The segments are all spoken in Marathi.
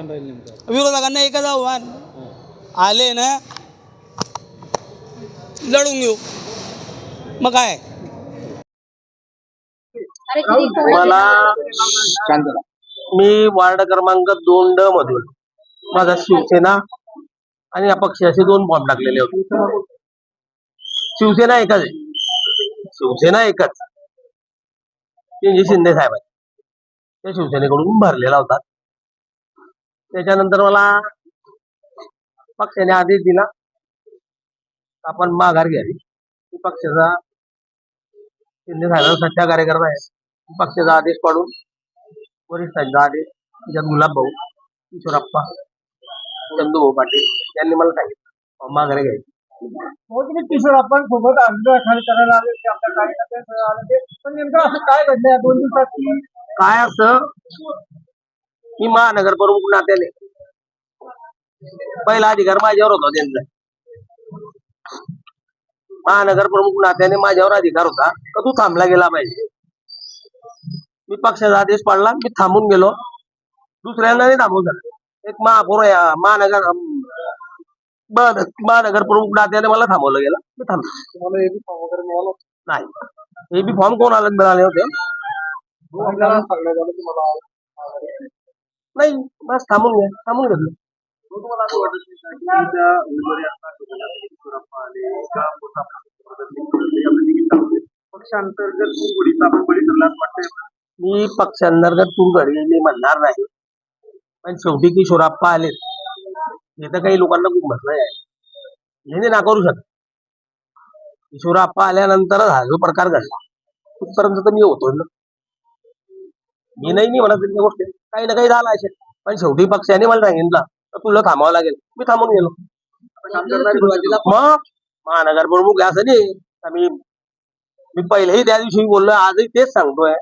आव्हान राहील नेमकं? विरोधकांना एकच आव्हान. आले ना लढून घेऊ. मग काय? मला मी वार्ड क्रमांक दोन ड मधून माझा शिवसेना आणि अपक्ष असे दोन फॉर्म टाकलेले होते. शिवसेना एकच आहे. शिवसेना एकच. शिंदे साहेब त्या शिवसेनेकडून भरलेला होता. त्याच्यानंतर मला पक्षाने आदेश दिला आपण माघार घ्यावी पक्षाचा शिंदे साहेबांचा सच्चा कार्यकर्ता आहे. पक्षाचा आदेश पाडून वरिष्ठांचा आदेश त्याच्यात गुलाब भाऊ किशोरप्पा चंदू भाऊ पाटील यांनी मला सांगितलं माघारी घ्यायची हो तुम्ही किशोरप्पां सोबत खाली करायला आले ते आपल्या कार्यकर्ते आले ते पण नेमकं असं काय घडलं दोन दिवसात? की काय असं? मी महानगर प्रमुख नात्याने पहिला अधिकार माझ्यावर होता महानगर प्रमुख माझ्यावर अधिकार होता का तू थांबला गेला मी आदेश पाडला मी थांबून गेलो दुसऱ्यांना नाही एक महापौर महानगर महानगर प्रमुख नात्याने मला थांबवलं गेलं मी बी फॉर्म मिळाले होते नाही बस थांबून घ्या थांबून घेतलं तुम्हाला पक्षांतर्गत आपण बळी असं वाटतंय मी पक्षांतर्गत तू घडी मी म्हणणार नाही. पण शेवटी किशोराप्पा आले हे तर काही लोकांना खूप म्हटलं आहे. हे नाही नाकारू शकत. किशोराप्पा आल्यानंतर हा जो प्रकार घडला तिथपर्यंत तर मी होतो ना. मी नाही नाही म्हणत त्या गोष्टी. काही ना काही झाला असेल. पण शेवटी पक्षाने मला सांगितलं तर तुला थांबावं लागेल. मी थांबून गेलो. मग महानगर प्रमुख असं नाही. आम्ही मी पहिलेही त्या दिवशी बोललो आजही तेच सांगतोय.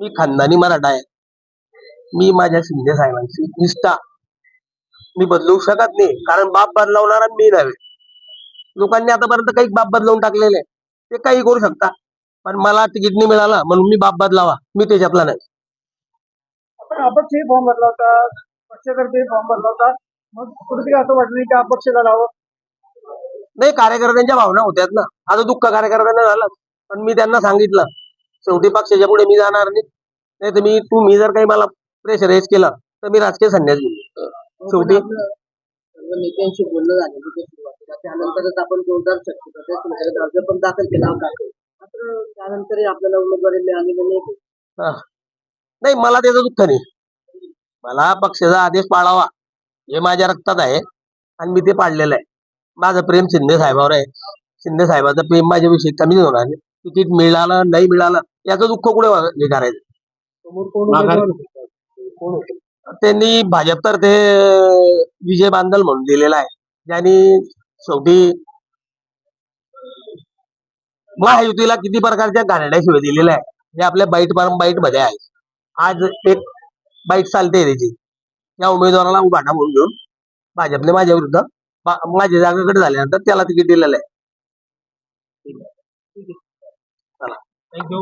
मी खानदानी मराठा आहे. मी माझ्या शिंदे साहेबांची निष्ठा. मी बदलू शकत नाही. कारण बाप बदलवणारा मी नव्हे. लोकांनी आतापर्यंत काही बाप बदलवून टाकलेले ते काही करू शकता. पण मला तिकीट नाही मिळालं म्हणून मी बाप बदलावा. मी त्याच्यातला नाही. अपक्षही फॉर्म भरला होता. पक्षाकर्ते फॉर्म भरला होता. मग कुठेतरी असं वाटलं की अपक्षला राहावं. नाही कार्यकर्त्यांच्या भावना होत्यात ना. आता दुःख कार्यकर्त्यांना झालं. पण मी त्यांना सांगितलं शेवटी पक्षाच्या पुढे मी जाणार नाही. नाही तर मी तू मी जर काही मला प्रेशराईज केलं तर मी राजकीय संन्यास घेईन. शेवटी नेत्यांशी बोलणं झालं त्यानंतरच आपण जोरदार शक्ती अर्ज पण दाखल केला होता. मात्र त्यानंतरही आपल्याला उमेदवारी मिळालेली नाही. हा. नाही मला त्याचं दुःख नाही. मला पक्षाचा आदेश पाळावा हे माझ्या रक्तात आहे आणि मी ते पाळलेलं आहे. माझं प्रेम शिंदे साहेबावर आहे. शिंदे साहेबाचं प्रेम माझ्याविषयी कमी होणार. नाही. तिकीट मिळालं नाही मिळालं याचं दुःख कुठे हे करायचं? त्यांनी भाजपतर्फे विजय बांदल म्हणून दिलेला आहे. ज्यांनी शेवटी महायुतीला किती प्रकारच्या घाणेरड्या शिवाय दिलेल्या आहे. हे आपल्या बाईट बाईटमध्ये आहे. आज एक बाईक चालते त्याची. या उमेदवाराला उभाटा म्हणून घेऊन भाजपने माझ्या विरुद्ध माझ्या जागाकडे झाल्यानंतर त्याला तिकीट दिलेलं आहे. ठीक आहे. थँक्यू